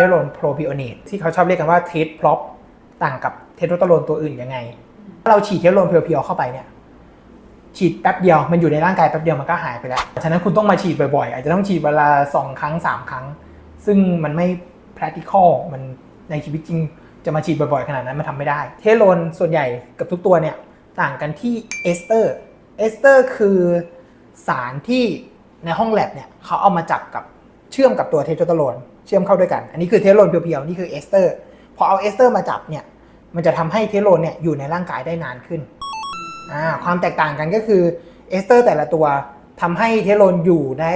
โรโลนโพรพิโอเนตที่เขาชอบเรียกกันว่าเทสพลอปต่างกับเทสโทสเตอโรนตัวอื่นยังไง ถ้าเราฉีดเทสโทสเตอโรนเพียวๆเข้าไปเนี่ยฉีดแป๊บเดียวมันอยู่ในร่างกายแป๊บเดียวมันก็หายไปแล้ว ฉะนั้นคุณต้องมาฉีดบ่อยๆ อาจจะต้องฉีดเวลาสองครั้งสามครั้ง ซึ่งมันไม่ practical มันในชีวิตจริง จะมาฉีดบ่อยๆ ขนาดนั้นมันทำไม่ได้ เทสโลนส่วนใหญ่กับทุกตัวเนี่ย ต่างกันที่เอสเตอร์เอสเตอร์คือสารที่ในห้องแลบเนี่ยเขาเอามาจับกับเชื่อมกับตัวเทสโทสเตอโรน ชื่อมเข้าด้วยกัน อันนี้คือเทสโลนเพียวๆ นี่คือเอสเตอร์ พอเอาเอสเตอร์มาจับเนี่ย มันจะทำให้เทสโลนเนี่ยอยู่ในร่างกายได้นานขึ้น ความแตกต่างกันก็คือเอสเตอร์แต่ละตัวทำให้เทสโลนอยู่ได้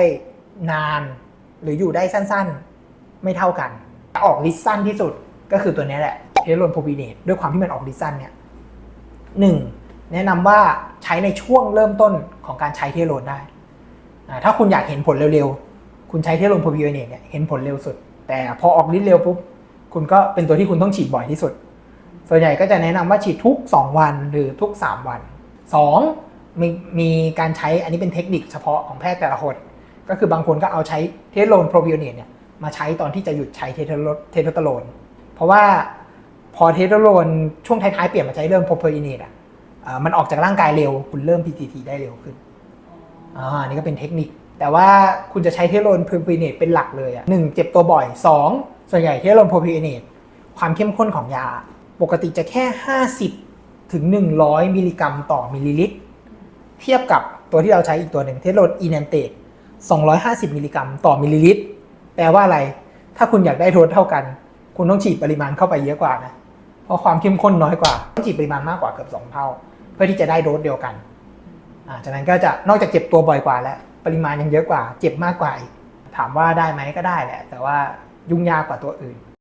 นาน หรืออยู่ได้สั้นๆ ไม่เท่ากัน ออกฤทธิ์สั้นที่สุดก็คือตัวนี้แหละ เทสโลนโพบีเนตด้วยความที่มันออกฤทธิ์สั้นเนี่ยหนึ่งแนะนำว่าใช้ในช่วงเริ่มต้นของการใช้เทสโลนได้ ถ้าคุณอยากเห็นผลเร็วๆ คุณใช้เทสโลนโพบีเนตเนี่ยเห็นผลเร็วสุด แต่พอออกฤทธิ์เร็วปุ๊บคุณก็เป็นตัวที่คุณต้องฉีดบ่อยที่สุด ส่วนใหญ่ก็จะแนะนำว่าฉีดทุก 2 วันหรือทุก 3 วัน 2. มีมีการใช้อันนี้เป็นเทคนิคเฉพาะของแพทย์แต่ละคนก็คือบางคนก็เอาใช้เทสโลนโปรบิโอเนตเนี่ยมาใช้ตอนที่จะหยุดใช้เทสโลเทสโทสเตอโรนเพราะว่าพอเทสโทสเตอโรนช่วงท้ายๆเปลี่ยนมาใช้เริ่มโปรบิโอเนตอะมันออกจากร่างกายเร็ว คุณเริ่ม PTT ได้เร็วขึ้นอ่านนี้ก็เป็นเทคนิค แต่ว่าคุณจะใช้เทสโลนโปรบิโอเนตเป็นหลักเลยอะหนึ่งเจ็บตัวบ่อย 2 ส่วนใหญ่เทสโลนโรบิโอเนตความเข้มข้นของยา ปกติจะแค่ 50 ถึง 100 มิลลิกรัมต่อมิลลิลิตร เทียบกับตัวที่เราใช้อีกตัวหนึ่งเทสโลนอีแนนเตต250 มิลลิกรัมต่อมิลลิลิตร แปลว่าอะไร ถ้าคุณอยากได้โทษเท่ากัน คุณต้องฉีดปริมาณเข้าไปเยอะกว่านะ เพราะความเข้มข้นน้อยกว่า ต้องฉีดปริมาณมากกว่าเกือบ 2 เท่า เพื่อที่จะได้โดสเดียวกันอ่าจากนั้นก็จะนอกจากเจ็บตัวบ่อยกว่าแล้ว ปริมาณยังเยอะกว่า เจ็บมากกว่าอีกถามว่าได้ไหมก็ได้แหละ แต่ว่ายุ่งยากกว่าตัวอื่น